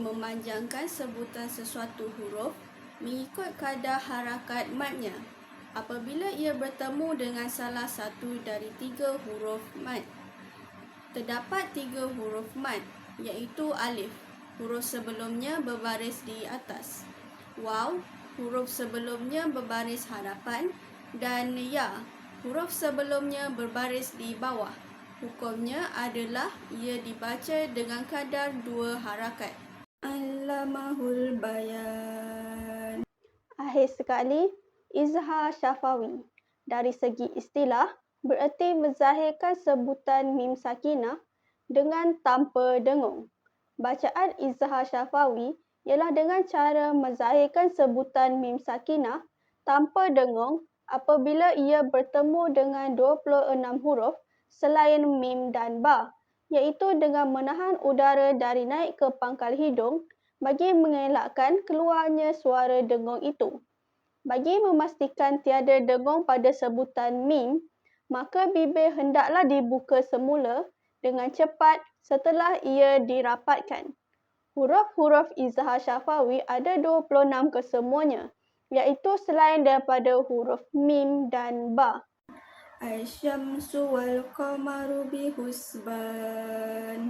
memanjangkan sebutan sesuatu huruf mengikut kadar harakat matnya apabila ia bertemu dengan salah satu dari tiga huruf mat. Terdapat tiga huruf mat iaitu alif, huruf sebelumnya berbaris di atas. Waw, huruf sebelumnya berbaris hadapan dan ya, huruf sebelumnya berbaris di bawah. Hukumnya adalah ia dibaca dengan kadar dua harakat. Allamahul bayan. Akhir sekali, izhar syafawi. Dari segi istilah, bererti menzahirkan sebutan mim sakinah dengan tanpa dengung. Bacaan izhar syafawi ialah dengan cara menzahirkan sebutan mim sakinah tanpa dengung apabila ia bertemu dengan 26 huruf selain mim dan ba, iaitu dengan menahan udara dari naik ke pangkal hidung bagi mengelakkan keluarnya suara dengung itu. Bagi memastikan tiada dengung pada sebutan mim, maka bibir hendaklah dibuka semula dengan cepat setelah ia dirapatkan. Huruf-huruf izhar syafawi ada 26 kesemuanya, iaitu selain daripada huruf mim dan ba. Wal qamaru bihusban.